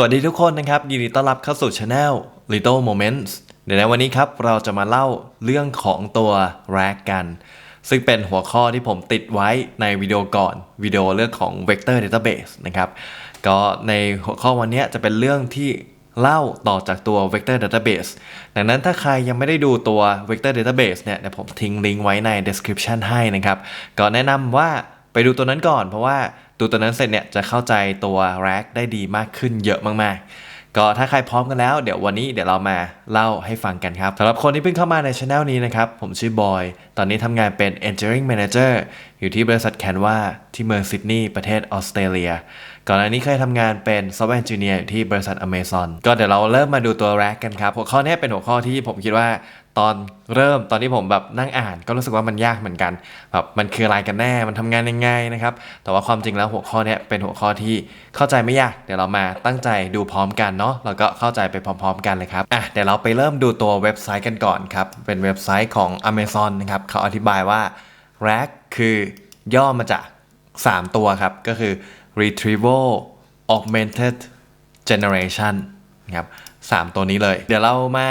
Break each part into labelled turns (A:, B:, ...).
A: สวัสดีทุกคนนะครับ ยินดีต้อนรับเข้าสู่ Channel Little Moments เดี๋ยวในวันนี้ครับเราจะมาเล่าเรื่องของตัว Rag กัน ซึ่งเป็นหัวข้อที่ผมติดไว้ในวิดีโอก่อนวิดีโอเรื่องของ Vector Database นะครับก็ในหัวข้อวันนี้จะเป็นเรื่องที่เล่าต่อจากตัว Vector Database ดังนั้นถ้าใครยังไม่ได้ดูตัว Vector Database เนี่ยเดี๋ยวผมทิ้งลิงก์ไว้ใน description ให้นะครับ ก็แนะนำว่าไปดูตัวนั้นก่อนเพราะว่า ดูตัวนั้นเสร็จเนี่ยจะเข้าใจตัว Rack ได้ดีมากขึ้นเยอะมากๆ ก็ถ้าใครพร้อมกันแล้วเดี๋ยววันนี้เดี๋ยวเรามาเล่าให้ฟังกันครับสำหรับคนที่เพิ่งเข้ามาในช anel นี้นะครับ ผมชื่อบอย ตอนนี้ทำงานเป็น Engineering Manager อยู่ที่บริษัทแคนวาที่เมืองซิดนีย์ประเทศออสเตรเลียก่อนหน้านี้เคยทำงานเป็น Software Engineer อยู่ที่บริษัท Amazon ก็เดี๋ยวเราเริ่มมาดูตัว Rack กันครับ หัวข้อนี้เป็นหัวข้อที่ผมคิดว่า ตอนเริ่มตอนที่ผมแบบนั่งอ่านก็รู้สึกว่ามันยากเหมือนกันแบบมันคืออะไรกันแน่มันทำงานยังไงนะครับแต่ว่าความจริงแล้วหัวข้อเนี้ยเป็นหัวข้อที่เข้าใจไม่ยากเดี๋ยวเรามาตั้งใจดูพร้อมกันเนาะแล้วก็เข้าใจไปพร้อม ๆ กันเลยครับอะเดี๋ยวเราไปเริ่มดูตัวเว็บไซต์กันก่อนครับเป็นเว็บไซต์ของ Amazon นะครับเขาอธิบายว่า RAG คือย่อมาจาก 3 ตัวครับก็คือ retrieval augmented generation นะครับสามตัวนี้เลย เดี๋ยวเรามา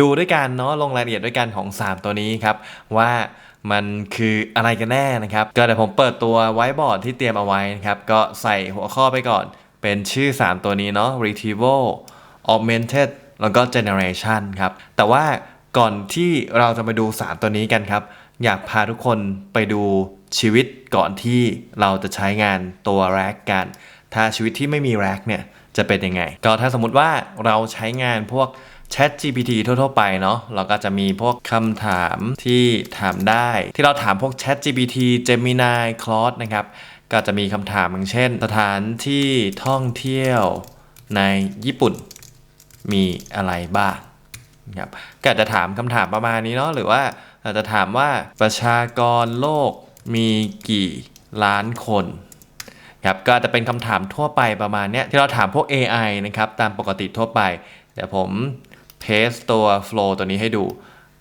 A: ดูด้วยกันเนาะลงรายละเอียดด้วยกันของ 3 ตัวนี้ครับ ว่ามันคืออะไรกันแน่นะครับ ก็เดี๋ยวผมเปิดตัวไวท์บอร์ดที่เตรียมเอาไว้นะครับ ก็ใส่หัวข้อไปก่อน เป็นชื่อ 3 ตัวนี้เนาะ retrieval augmented แล้วก็ generation ครับ แต่ว่าก่อนที่เราจะมาดู 3 ตัวนี้กันครับ อยากพาทุกคนไปดูชีวิตก่อนที่เราจะใช้งานตัว Rack กัน ถ้าชีวิตที่ไม่มี Rack เนี่ยจะเป็นยังไง ก็ถ้าสมมติว่าเราใช้งานพวก Chat GPT ทั่วๆไปเนาะเราก็จะมีพวกคำถามที่ถามได้ ที่เราถามพวก Chat GPT Gemini Claude นะครับ ก็จะมีคำถามอย่างเช่น สถานที่ท่องเที่ยวในญี่ปุ่นมีอะไรบ้างครับก็จะถามคำถามประมาณนี้เนาะหรือว่าอาจจะถามว่าประชากรโลกมีกี่ล้านคนครับก็จะเป็นคำถามทั่วไปประมาณเนี้ยที่เราถามพวก AI นะครับ ตามปกติทั่วไป เดี๋ยวผม เพสตัว flow ตัวนี้ให้ดู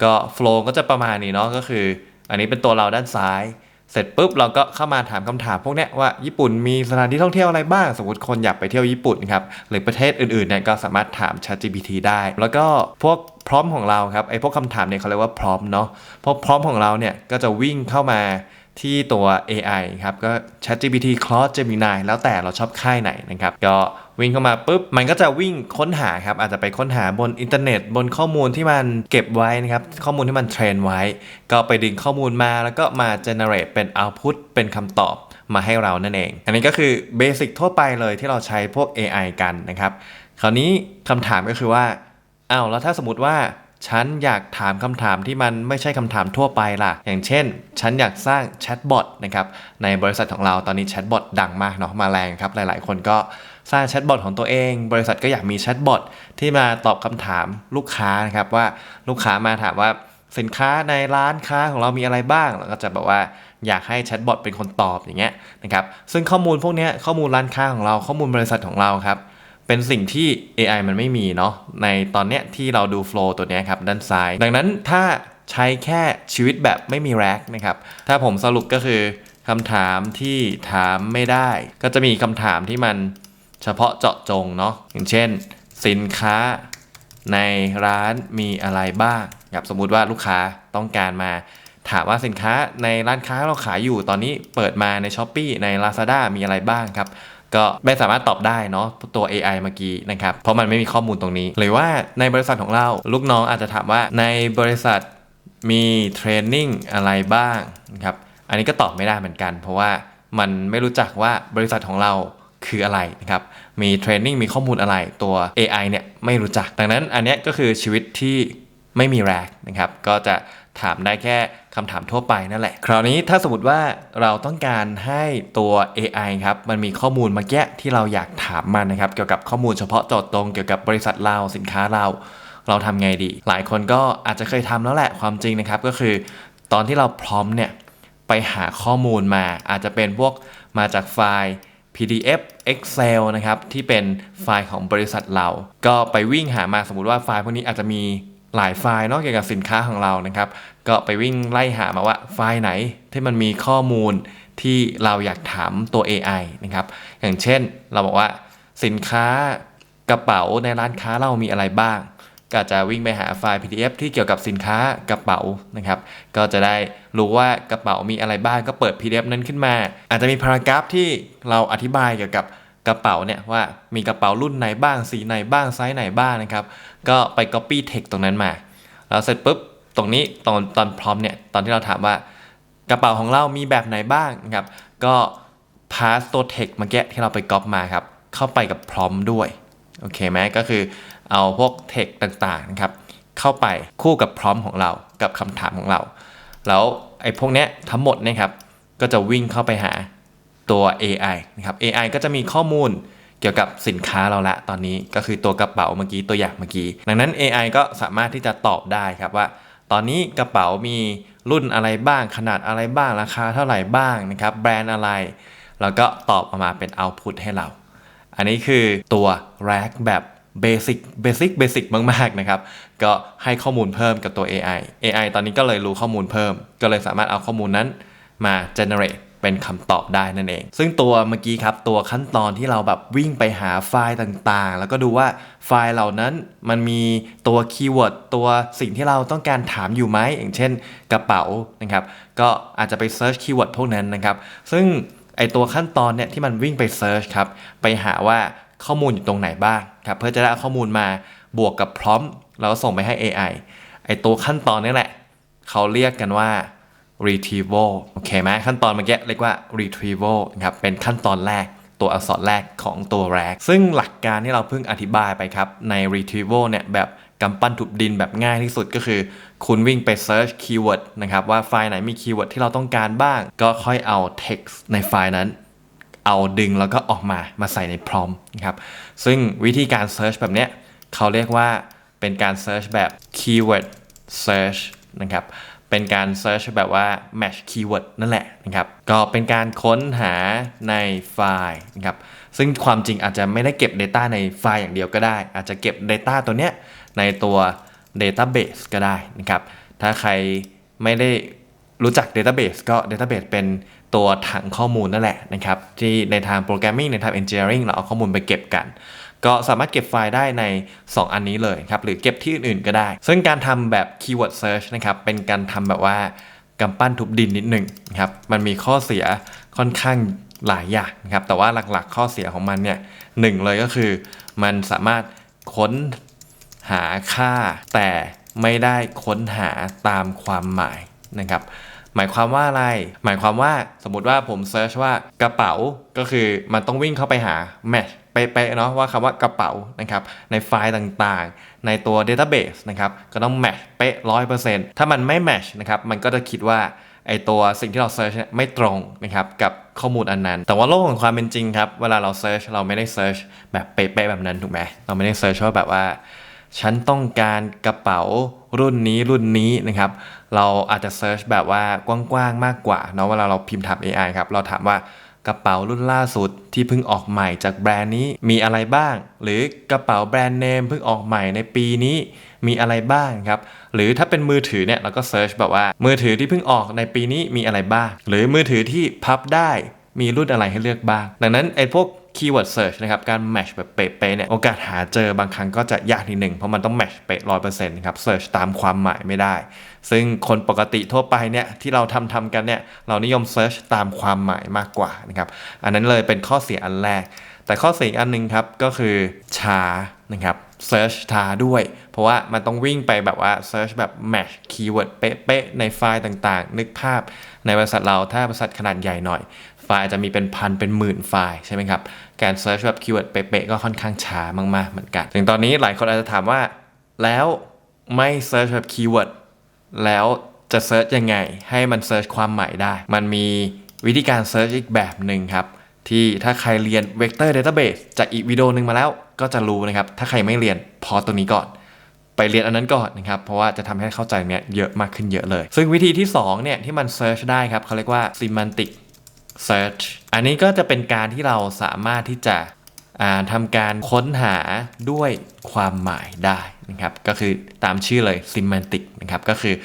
A: ก็ flow ก็จะประมาณนี้เนาะก็คือ อันนี้เป็นตัวเราด้านซ้าย เสร็จปุ๊บเราก็เข้ามาถามคำถามพวกเนี้ยว่าญี่ปุ่นมีสถานที่ท่องเที่ยวอะไรบ้าง สมมติคนอยากไปเที่ยวญี่ปุ่นครับหรือประเทศอื่นๆเนี่ยก็สามารถถาม ChatGPT ได้ แล้วก็พวกพร้อมของเราครับไอ้พวกคำถามเนี่ยเขาเรียกว่าพร้อมเนาะพวกพร้อมของเราเนี่ยก็จะวิ่งเข้ามา ที่ตัว AI ครับก็ ChatGPT Claude Gemini แล้วแต่เราชอบค่ายไหนนะครับก็วิ่งเข้ามาปุ๊บมันก็จะวิ่งค้นหาครับอาจจะไปค้นหาบนอินเทอร์เน็ต บนข้อมูลที่มันเก็บไว้นะครับข้อมูลที่มันเทรนไว้ ก็ไปดึงข้อมูลมาแล้วก็มา generate เป็น output เป็นคำตอบมาให้เรานั่นเอง อันนี้ก็คือเบสิกทั่วไปเลยที่เราใช้พวก AI กันนะครับคราวนี้คำถามก็คือว่าอ้าวแล้วถ้าสมมติว่า ฉันอยากถามคำถามที่มันไม่ใช่คำถามทั่วไปล่ะ อย่างเช่น ฉันอยากสร้างแชทบอทนะครับ ในบริษัทของเราตอนนี้แชทบอทดังมากเนาะ มาแรงครับ หลายๆ คนก็สร้างแชทบอทของตัวเอง บริษัทก็อยากมีแชทบอทที่มาตอบคำถามลูกค้านะครับว่าลูกค้ามาถามว่าสินค้าในร้านค้าของเรามีอะไรบ้างแล้วก็จะแบบว่าอยากให้แชทบอทเป็นคนตอบอย่างเงี้ยนะครับ ซึ่งข้อมูลพวกนี้ข้อมูลร้านค้าของเราข้อมูลบริษัทของเราครับ เป็นสิ่งที่ AI มันไม่มีเนาะในตอนเนี้ยที่เราดู flow ตัวเนี้ยครับด้านซ้าย ดังนั้นถ้าใช้แค่ชีวิตแบบไม่มี rack นะครับ ถ้าผมสรุปก็คือคำถามที่ถามไม่ได้ ก็จะมีคำถามที่มันเฉพาะเจาะจงเนาะอย่างเช่น สินค้าในร้านมีอะไรบ้างครับสมมุติว่าลูกค้าต้องการมา ถามว่าสินค้าในร้านค้าเราขายอยู่ตอนนี้เปิดมาใน s h อ p e e ใน Lazada มีอะไรบ้างครับ ก็ไม่สามารถตอบได้เนาะตัว AI เมื่อกี้นะครับ เพราะมันไม่มีข้อมูลตรงนี้ หรือว่าในบริษัทของเราลูกน้องอาจจะถามว่าในบริษัทมีเทรนนิ่งอะไรบ้างนะครับอันนี้ก็ตอบไม่ได้เหมือนกัน เพราะว่ามันไม่รู้จักว่าบริษัทของเราคืออะไรนะครับ มีเทรนนิ่งมีข้อมูลอะไรตัว AI เนี่ยไม่รู้จัก ดังนั้นอันนี้ก็คือชีวิตที่ไม่มีแรกนะครับ ก็จะถามได้แค่ คำถามทั่วไปนั่นแหละ คราวนี้ถ้าสมมติว่าเราต้องการให้ตัว AI ครับ มันมีข้อมูลมาแกะที่เราอยากถามมันนะครับ เกี่ยวกับข้อมูลเฉพาะเจาะตรงเกี่ยวกับบริษัทเราสินค้าเรา เราทำไงดี หลายคนก็อาจจะเคยทำแล้วแหละความจริงนะครับ ก็คือ ตอนที่เราพร้อมเนี่ยไปหาข้อมูลมา อาจจะเป็นพวกมาจากไฟล์ PDF Excel นะครับที่เป็นไฟล์ของบริษัทเรา ก็ไปวิ่งหามาสมมติว่าไฟล์พวกนี้อาจจะมี หลายไฟล์เนาะเกี่ยวกับสินค้าของเรานะครับ ก็ไปวิ่งไล่หามาว่าไฟล์ไหนที่มันมีข้อมูลที่เราอยากถามตัว AI นะครับ อย่างเช่นเราบอกว่าสินค้ากระเป๋าในร้านค้าเรามีอะไรบ้าง ก็จจะวิ่งไปหาไฟล์ PDF ที่เกี่ยวกับสินค้ากระเป๋านะครับ ก็จะได้รู้ว่ากระเป๋ามีอะไรบ้างก็เปิด PDF นั้นขึ้นมา อาจจะมีพารากราฟที่เราอธิบายเกี่ยวกับ กระเป๋าเนี่ยว่ามีกระเป๋ารุ่นไหนบ้างสีไหนบ้างไซส์ไหนบ้างนะครับ ก็ไป copy text ตรงนั้นมาแล้วเสร็จปุ๊บตรงนี้ตอนตอนพร้อมเนี่ยตอนที่เราถามว่ากระเป๋าของเรามีแบบไหนบ้างนะครับ ก็ pass ตัว text เมื่อกี้ที่เราไปก๊อปมาครับ เข้าไปกับพร้อมด้วย โอเคไหมก็คือเอาพวก text ต่างๆนะครับ เข้าไปคู่กับพร้อมของเรากับคำถามของเรา แล้วไอ้พวกเนี้ยทั้งหมดเนะครับ ก็จะวิ่งเข้าไปหา ตัว AI นะครับ AI ก็จะมีข้อมูลเกี่ยวกับสินค้าเราละตอนนี้ก็คือตัวกระเป๋าเมื่อกี้ตัวอย่างเมื่อกี้ ดังนั้น AI ก็สามารถที่จะตอบได้ครับว่า ตอนนี้กระเป๋ามีรุ่นอะไรบ้างขนาดอะไรบ้างราคาเท่าไหร่บ้างนะครับแบรนด์อะไร แล้วก็ตอบออกมาเป็น output ให้เรา อันนี้คือตัว rack แบบเบสิกเบสิกเบสิกมาก ๆ นะครับ ก็ให้ข้อมูลเพิ่มกับตัว AI AI ตอนนี้ก็เลยรู้ข้อมูลเพิ่ม ก็เลยสามารถเอาข้อมูลนั้นมา generate เป็นคำตอบได้นั่นเอง ซึ่งตัวเมื่อกี้ครับตัวขั้นตอนที่เราแบบวิ่งไปหาไฟล์ต่างๆ แล้วก็ดูว่าไฟล์เหล่านั้นมันมีตัวคีย์เวิร์ดตัวสิ่งที่เราต้องการถามอยู่ไหมอย่างเช่น กระเป๋านะครับก็อาจจะไปเซิร์ชคีย์เวิร์ดพวกนั้นนะครับซึ่งไอตัวขั้นตอนเนี่ยที่มันวิ่งไปเซิร์ชครับไปหาว่าข้อมูลอยู่ตรงไหนบ้างครับเพื่อจะได้ข้อมูลมาบวกกับพร้อมแล้วส่งไปให้ AI ไอตัวขั้นตอนนี้แหละ เขาเรียกกันว่า retrieval โอเคไหมขั้นตอนเมื่อกี้เรียกว่า retrieval นะครับเป็นขั้นตอนแรกตัวอักษรแรกของตัว rag ซึ่งหลักการที่เราเพิ่งอธิบายไปครับ ใน retrieval เนี่ยแบบกำปั้นทุบดินแบบง่ายที่สุดก็คือ คุณวิ่งไป search keyword นะครับว่าไฟล์ไหนมี keyword ที่เราต้องการบ้าง ก็ค่อยเอา text ในไฟล์นั้น เอาดึงแล้วก็ออกมามาใส่ในพรอมนะครับซึ่งวิธีการ search แบบเนี้ยเขาเรียกว่าเป็นการ search แบบ keyword search นะครับ เป็นการ search แบบว่า match keyword นั่นแหละนะครับ ก็เป็นการค้นหาในไฟล์นะครับ ซึ่งความจริงอาจจะไม่ได้เก็บ Data ในไฟล์อย่างเดียวก็ได้ อาจจะเก็บ Data ตัวเนี้ยในตัว database ก็ได้นะครับ ถ้าใครไม่ได้รู้จัก Database ก็ Database เป็นตัวถังข้อมูลนั่นแหละนะครับ ที่ในทางโปรแกรมมิ่งในทาง Engineering เราเอาข้อมูลไปเก็บกัน ก็สามารถเก็บไฟล์ได้ใน 2 อันนี้เลยครับหรือเก็บที่อื่นๆก็ได้ ซึ่งการทำแบบ Keyword Search นะครับเป็นการทำแบบว่ากำปั้นทุบดินนิดหนึ่งครับมันมีข้อเสียค่อนข้างหลายอย่างนะครับแต่ว่าหลักๆ ข้อเสียของมันเนี่ยหนึ่งเลยก็คือ มันสามารถค้นหาค่า แต่ไม่ได้ค้นหาตามความหมายนะครับหมายความว่าอะไร หมายความว่าสมมติว่าผมเซิร์ชว่ากระเป๋าก็คือมันต้องวิ่งเข้าไปหาแมท เป๊ะๆเนาะว่าคำว่ากระเป๋านะครับในไฟล์ต่างๆ ในตัว Database นะครับก็ต้องแมทเป๊ะร้อยเปอร์เซ็นต์ถ้ามันไม่แมทนะครับมันก็จะคิดว่าไอตัวสิ่งที่เราเซิร์ชไม่ตรงนะครับกับข้อมูลอันนั้น แต่ว่าโลกของความเป็นจริงครับ เวลาเราเซิร์ชเราไม่ได้เซิร์ชแบบเป๊ะๆแบบนั้นถูกไหมเราไม่ได้เซิร์ชว่าแบบว่า ฉันต้องการกระเป๋ารุ่นนี้รุ่นนี้นะครับเราอาจจะเซิร์ชแบบว่ากว้างๆมากกว่าเนาะเวลาเราพิมพ์ถาม AI ครับเราถามว่า กระเป๋ารุ่นล่าสุดที่เพิ่งออกใหม่จากแบรนด์นี้มีอะไรบ้าง หรือกระเป๋าแบรนด์เนมเพิ่งออกใหม่ในปีนี้มีอะไรบ้างครับ หรือถ้าเป็นมือถือเนี่ยเราก็เซิร์ชแบบว่ามือถือที่เพิ่งออกในปีนี้มีอะไรบ้าง หรือมือถือที่พับได้มีรุ่นอะไรให้เลือกบ้าง ดังนั้นไอ้พวก keyword search นะครับ การ match แบบเป๊ะๆเนี่ย โอกาสหาเจอบางครั้งก็จะยากนิดหนึ่ง เพราะมันต้อง match เป๊ะร้อยเปอร์เซ็นต์ครับ search ตามความหมายไม่ได้ ซึ่งคนปกติทั่วไปเนี่ยที่เราทำทำกันเนี่ยเรานิยม search ตามความหมายมากกว่านะครับอันนั้นเลยเป็นข้อเสียอันแรก แต่ข้อเสียอันหนึงครับก็คือช้านะครับ search ช้าด้วย เพราะว่ามันต้องวิ่งไปแบบว่า search แบบ match keyword เป๊ะๆในไฟล์ต่างๆ นึกภาพในบริษัทเราถ้าบริษัทขนาดใหญ่หน่อยไฟล์จะมีเป็นพันเป็นหมื่นไฟล์ใช่ไหมครับ การเซิร์ชแบบคีย์เวิร์ดเป๊ะๆก็ค่อนข้างช้ามากๆเหมือนกัน ถึงตอนนี้หลายคนอาจจะถามว่า แล้วไม่เซิร์ชแบบคีย์เวิร์ด แล้วจะเซิร์ชยังไง ให้มันเซิร์ชความหมายได้ มันมีวิธีการเซิร์ชอีกแบบหนึ่งครับ ที่ถ้าใครเรียน Vector Database จากอีกวิดีโอหนึ่งมาแล้วก็จะรู้นะครับ ถ้าใครไม่เรียนพอตัวนี้ก่อน ไปเรียนอันนั้นก่อนนะครับ เพราะว่าจะทำให้เข้าใจเนี้ยเยอะมากขึ้นเยอะเลย ซึ่งวิธีที่2เนี่ยที่มันเซิร์ชได้ครับเขาเรียกว่า semantic search อันนี้ก็จะเป็นการที่เราสามารถที่จะ ทำการค้นหาด้วยความหมายได้นะครับก็คือตามชื่อเลย semantic นะครับก็คือ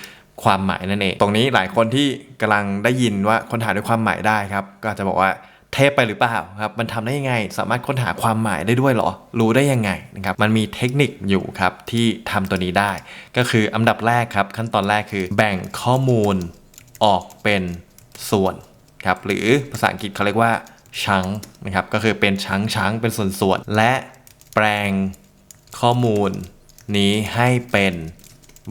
A: ความหมายนั่นเอง ตรงนี้หลายคนที่กำลังได้ยินว่าค้นหาด้วยความหมายได้ครับ ก็อาจจะบอกว่าเทพไปหรือเปล่าครับ มันทำได้ยังไง สามารถค้นหาความหมายได้ด้วยหรอ รู้ได้ยังไงนะครับ มันมีเทคนิคอยู่ครับที่ทำตัวนี้ได้ ก็คืออันดับแรกครับ ขั้นตอนแรกคือ แบ่งข้อมูลออกเป็นส่วนครับ หรือภาษาอังกฤษเขาเรียกว่า ชังนะครับก็คือเป็นชังชังเป็นส่วนๆ และแปลงข้อมูลนี้ให้เป็น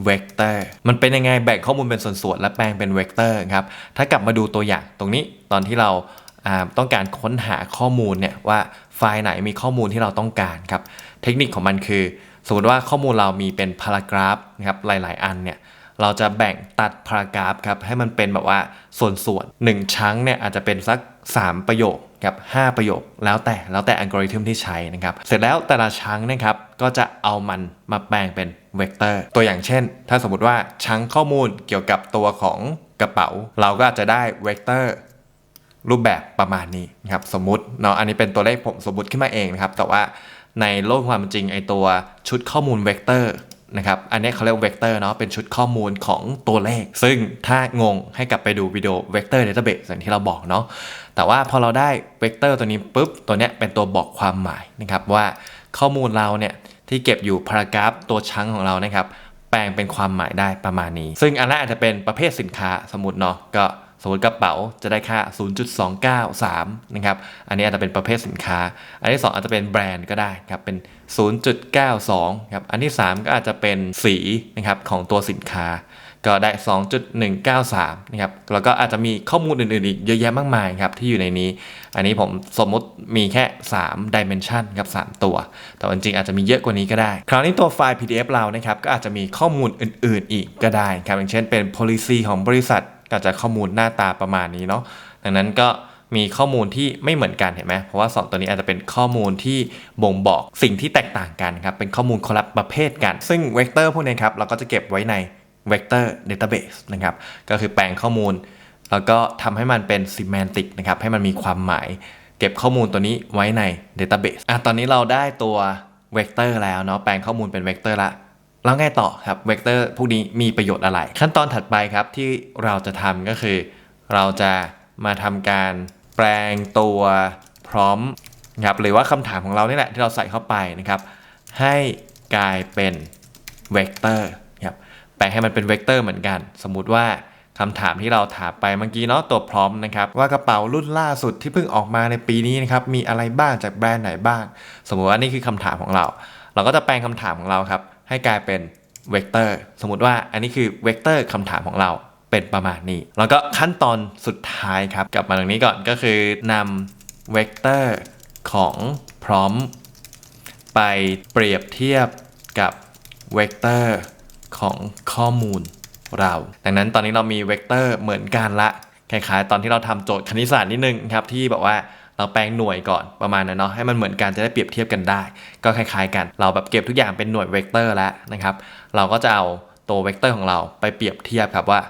A: เวกเตอร์มันเป็นยังไงแบ่งข้อมูลเป็นส่วนๆ และแปลงเป็นเวกเตอร์ครับถ้ากลับมาดูตัวอย่างตรงนี้ตอนที่เราต้องการค้นหาข้อมูลเนี่ยว่าไฟล์ไหนมีข้อมูลที่เราต้องการครับเทคนิคของมันคือ สมมติว่าข้อมูลเรามีเป็นพารากราฟนะครับหลาย ๆ อันเนี่ยเราจะแบ่งตัดพารากราฟครับให้มันเป็นแบบว่าส่วนๆหนึ่งชั้งเนี่ยอาจจะเป็นสัก 3 ประโยค กับ 5 ประโยค แล้วแต่แล้วแต่อัลกอริทึมที่ใช้นะครับ เสร็จแล้วแต่ละชั้งนะครับก็จะเอามันมาแปลงเป็นเวกเตอร์ ตัวอย่างเช่น ถ้าสมมติว่าชั้งข้อมูลเกี่ยวกับตัวของกระเป๋า เราก็อาจจะได้เวกเตอร์รูปแบบประมาณนี้นะครับสมมติเนาะอันนี้เป็นตัวเลขผมสมมติขึ้นมาเองนะครับ แต่ว่าในโลกความจริงไอตัวชุดข้อมูลเวกเตอร์ นะครับอันนี้เขาเรียกเวกเตอร์เนาะเป็นชุดข้อมูลของตัวเลข ซึ่งถ้างงให้กลับไปดูวิดีโอเวกเตอร์เดต้าเบสอย่างที่เราบอกเนาะแต่ว่าพอเราได้เวกเตอร์ตัวนี้ปุ๊บ ตัวเนี้ยเป็นตัวบอกความหมายนะครับว่าข้อมูลเราเนี่ยที่เก็บอยู่พารากราฟตัวชั้งของเรานะครับแปลงเป็นความหมายได้ประมาณนี้ ซึ่งอันแรกอาจจะเป็นประเภทสินค้าสมมติเนาะก็ มมติกระเป๋าจะได้ค่า 0.293 นะครับ อันนี้อาจจะเป็นประเภทสินค้า อันที่ 2 อาจจะเป็นแบรนด์ก็ได้ครับ เป็น 0.92 ครับ อันที่ 3 ก็อาจจะเป็นสีนะครับของตัวสินค้า ก็ได้ 2.193 นะครับ แล้วก็อาจจะมีข้อมูลอื่นๆอีกเยอะแยะมากมายครับที่อยู่ในนี้ อันนี้ผมสมมติมีแค่ 3 dimension ครับ 3 ตัว แต่จริงๆอาจจะมีเยอะกว่านี้ก็ได้ คราวนี้ตัวไฟล์ PDF เรานะครับ ก็อาจจะมีข้อมูลอื่นๆ อีกก็ได้ครับ อย่างเช่นเป็น policy ของบริษัท ก็จะข้อมูลหน้าตาประมาณนี้เนาะดังนั้นก็มีข้อมูลที่ไม่เหมือนกันเห็นไหมเพราะว่า 2 ตัวนี้อาจจะเป็นข้อมูลที่บ่งบอกสิ่งที่แตกต่างกันครับเป็นข้อมูลคนละประเภทกัน ซึ่งเวกเตอร์พวกนี้ครับเราก็จะเก็บไว้ใน Vector Database นะครับก็คือแปลงข้อมูล แล้วก็ทำให้มันเป็น semantic นะครับให้มันมีความหมาย เก็บข้อมูลตัวนี้ไว้ใน Database อะตอนนี้เราได้ตัว Vector แล้วเนาะแปลงข้อมูลเป็น Vector ละ แล้วไงต่อครับเวกเตอร์พวกนี้มีประโยชน์อะไร ขั้นตอนถัดไปครับที่เราจะทำก็คือ เราจะมาทำการแปลงตัวพร้อมครับหรือว่าคำถามของเรานี่แหละที่เราใส่เข้าไปนะครับ ให้กลายเป็นเวกเตอร์ครับแปลงให้มันเป็นเวกเตอร์เหมือนกัน สมมุติว่า คำถามที่เราถามไปเมื่อกี้เนาะตัวพร้อมนะครับว่ากระเป๋ารุ่นล่าสุดที่เพิ่งออกมาในปีนี้นะครับมีอะไรบ้างจากแบรนด์ไหนบ้าง สมมุติว่านี่คือคำถามของเรา เราก็จะแปลงคำถามของเราครับให้กลายเป็นเวกเตอร์สมมติว่าอันนี้คือเวกเตอร์คำถามของเราเป็นประมาณนี้ แล้วก็ขั้นตอนสุดท้ายครับกลับมาตรงนี้ก่อนก็คือนำเวกเตอร์ของพร้อม ไปเปรียบเทียบกับเวกเตอร์ของข้อมูล เรา ดังนั้นตอนนี้เรามีเวกเตอร์เหมือนกันละคล้ายๆตอนที่เราทำโจทย์คณิตศาสตร์นิดนึงครับที่บอกว่าเราแปลงหน่วยก่อนประมาณนั้นเนาะให้มันเหมือนกันจะได้เปรียบเทียบกันได้ ก็คล้าย ๆ กัน เราแบบเก็บทุกอย่างเป็นหน่วยเวกเตอร์แล้วนะครับ เราก็จะเอาตัวเวกเตอร์ของเราไปเปรียบเทียบครับว่า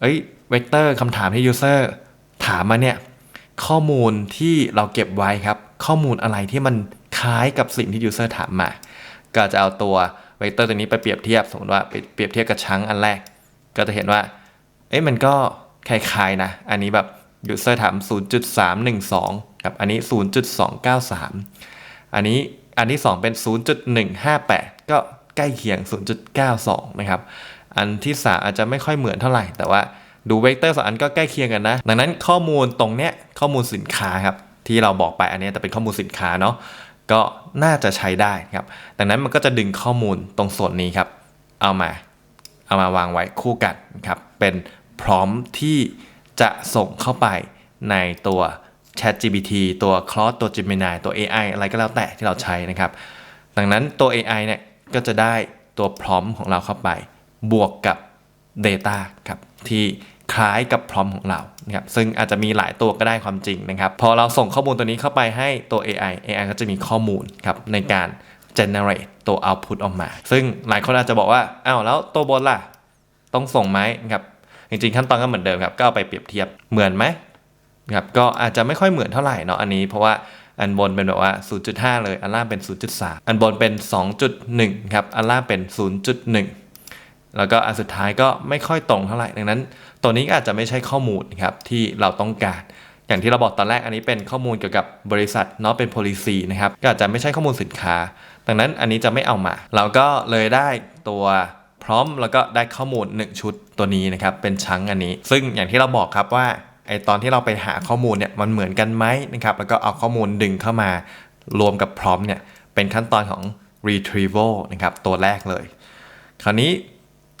A: เอ้ยเวกเตอร์คำถามที่ยูเซอร์ถามมาเนี่ยข้อมูลที่เราเก็บไว้ครับ ข้อมูลอะไรที่มันคล้ายกับสิ่งที่ยูเซอร์ถามมา ก็จะเอาตัวเวกเตอร์ตัวนี้ไปเปรียบเทียบสมมติว่าไปเปรียบเทียบกับชั้งอันแรก ก็จะเห็นว่า เอ๊ะมันก็คล้ายๆนะ อันนี้แบบยูเซอร์ถาม 0.312ครับ อันนี้ 0.293 อันนี้อันที่ 2 เป็น 0.158 ก็ใกล้เคียง 0.92 นะครับ อันที่ 3 อาจจะไม่ค่อยเหมือนเท่าไหร่ แต่ว่าดูเวกเตอร์สองอันก็ใกล้เคียงกันนะ ดังนั้นข้อมูลตรงเนี้ยข้อมูลสินค้าครับที่เราบอกไปอันนี้แต่เป็นข้อมูลสินค้าเนาะก็น่าจะใช้ได้ครับ ดังนั้นมันก็จะดึงข้อมูลตรงส่วนนี้ครับ เอามา เอามาวางไว้คู่กันครับเป็นพร้อมที่จะส่งเข้าไปในตัว Chat GPT ตัว Claude ตัว Gemini ตัว AI อะไรก็แล้วแต่ที่เราใช้นะครับ ดังนั้นตัว AI เนี่ยก็จะได้ตัวพร้อมของเราเข้าไป บวกกับ Data ครับที่คล้ายกับพร้อมของเรานะครับซึ่งอาจจะมีหลายตัวก็ได้ความจริงนะครับ พอเราส่งข้อมูลตัวนี้เข้าไปให้ตัว AI AI ก็จะมีข้อมูลครับในการ generate ตัว output ออกมา ซึ่งหลายคนอาจจะบอกว่าอ้าวแล้วตัวบนล่ะ ต้องส่งไหมครับ จริงๆ ขั้นตอนก็เหมือนเดิมครับ ก็เอาไปเปรียบเทียบเหมือนไหมครับก็อาจจะไม่ค่อยเหมือนเท่าไหร่เนาะอันนี้ เพราะว่าอันบนเป็นแบบว่า 0.5 เลย อันล่างเป็น 0.3 อันบนเป็น 2.1 ครับ อันล่างเป็น 0.1 แล้วก็อันสุดท้ายก็ไม่ค่อยตรงเท่าไหร่ ดังนั้น ตัวนี้อาจจะไม่ใช่ข้อมูลครับที่เราต้องการ อย่างที่เราบอกตอนแรกอันนี้เป็นข้อมูลเกี่ยวกับบริษัทเนาะเป็น policy นะครับก็อาจจะไม่ใช่ข้อมูลสินค้า ดังนั้นอันนี้จะไม่เอามา เราก็เลยได้ตัวพร้อมแล้วก็ได้ข้อมูล 1 ชุดตัวนี้นะครับเป็นชั้งอันนี้ ซึ่งอย่างที่เราบอกครับว่าไอตอนที่เราไปหาข้อมูลเนี่ยมันเหมือนกันไหมนะครับแล้วก็เอาข้อมูลดึงเข้ามารวมกับพร้อมเนี่ยเป็นขั้นตอนของ retrieval นะครับตัวแรกเลย คราวนี้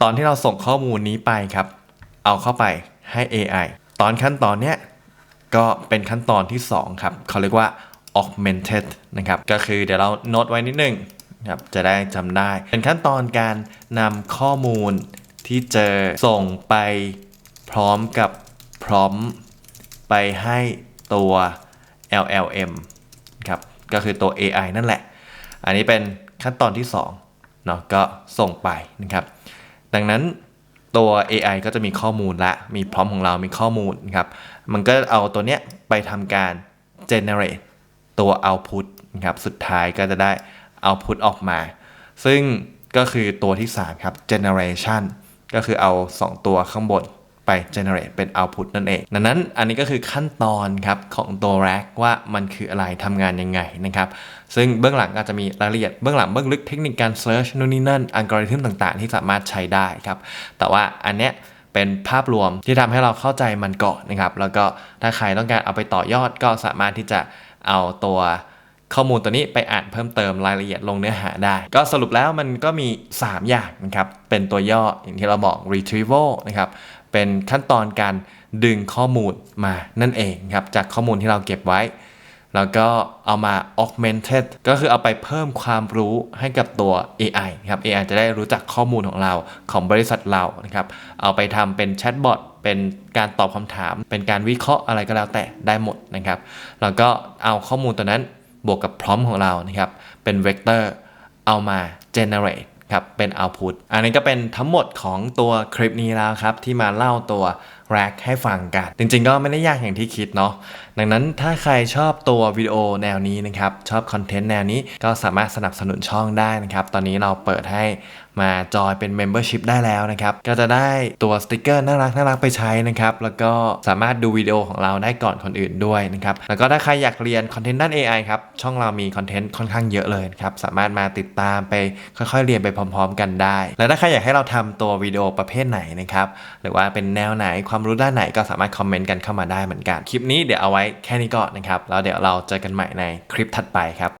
A: ตอนที่เราส่งข้อมูลนี้ไปครับ เอาเข้าไปให้ AI ตอนขั้นตอนเนี้ย ก็เป็นขั้นตอนที่ 2 ครับ เขาเรียกว่า augmented นะครับ ก็คือเดี๋ยวเราโน้ตไว้นิดนึงนะครับจะได้จำได้ เป็นขั้นตอนการนำข้อมูลที่เจอส่งไปพร้อมกับพร้อมไปให้ตัว LLM ครับก็คือตัว AI นั่นแหละ อันนี้เป็นขั้นตอนที่2เนาะก็ส่งไปนะครับ ดังนั้นตัว AI ก็จะมีข้อมูลละ มีพร้อมของเรามีข้อมูลนะครับ มันก็เอาตัวเนี้ยไปทำการ generate ตัว output นะครับ สุดท้ายก็จะได้ output ออกมา ซึ่งก็คือตัวที่ 3 ครับ generation ก็คือเอา 2 ตัวข้างบนไป generate เป็น output นั่นเอง ดังนั้นอันนี้ก็คือขั้นตอนครับของตัว RAG ว่ามันคืออะไรทำงานยังไงนะครับ ซึ่งเบื้องหลังอาจจะมีรายละเอียดเบื้องหลังเบื้องลึกเทคนิคการ search นู่นนี่นั่นอัลกอริทึมต่างๆ ที่สามารถใช้ได้ครับ แต่ว่าอันเนี้ย เป็นภาพรวมที่ทำให้เราเข้าใจมันก่อนนะครับ แล้วก็ถ้าใครต้องการเอาไปต่อยอดก็สามารถที่จะเอาตัวข้อมูลตัวนี้ไปอ่านเพิ่มเติมรายละเอียดลงเนื้อหาได้ ก็สรุปแล้วมันก็มี 3 อย่างนะครับ เป็นตัวย่ออย่างที่เราบอก retrieval นะครับ เป็นขั้นตอนการดึงข้อมูลมานั่นเองครับจากข้อมูลที่เราเก็บไว้ แล้วก็เอามา augmented ก็คือเอาไปเพิ่มความรู้ให้กับตัว AI ครับ AI จะได้รู้จักข้อมูลของเราของบริษัทเรานะครับ เอาไปทำเป็นแชทบอทเป็นการตอบคำถาม เป็นการวิเคราะห์อะไรก็แล้วแต่ได้หมดนะครับ แล้วก็เอาข้อมูลตัวนั้นบวกกับพร้อมของเรานะครับ เป็นเวกเตอร์เอามา generate ครับ เป็น output อันนี้ก็เป็นทั้งหมดของตัวคลิปนี้แล้วครับ ที่มาเล่าตัว rack ให้ฟังกัน จริงๆ ก็ไม่ได้ยากอย่างที่คิดเนาะ ดังนั้นถ้าใครชอบตัววิดีโอแนวนี้นะครับชอบคอนเทนต์แนวนี้ก็สามารถสนับสนุนช่องได้นะครับ ตอนนี้เราเปิดให้มาจอยเป็น Membership ได้แล้วนะครับ ก็จะได้ตัวสติกเกอร์น่ารักน่ารักไปใช้นะครับ แล้วก็สามารถดูวิดีโอของเราได้ก่อนคนอื่นด้วยนะครับ แล้วก็ถ้าใครอยากเรียนคอนเทนต์ด้าน AI ครับ ช่องเรามีคอนเทนต์ค่อนข้างเยอะเลยครับ สามารถมาติดตามไปค่อยๆ เรียนไปพร้อม ๆ กันได้ แล้วถ้าใครอยากให้เราทำตัววิดีโอประเภทไหนนะครับ หรือว่าเป็นแนวไหนความรู้ด้านไหนก็สามารถคอมเมนต์กันเข้ามาได้เหมือนกัน คลิปนี้เดี๋ยวเอาไว้แค่นี้ก่อนนะครับ แล้วเดี๋ยวเราเจอกันใหม่ในคลิปถัดไปครับ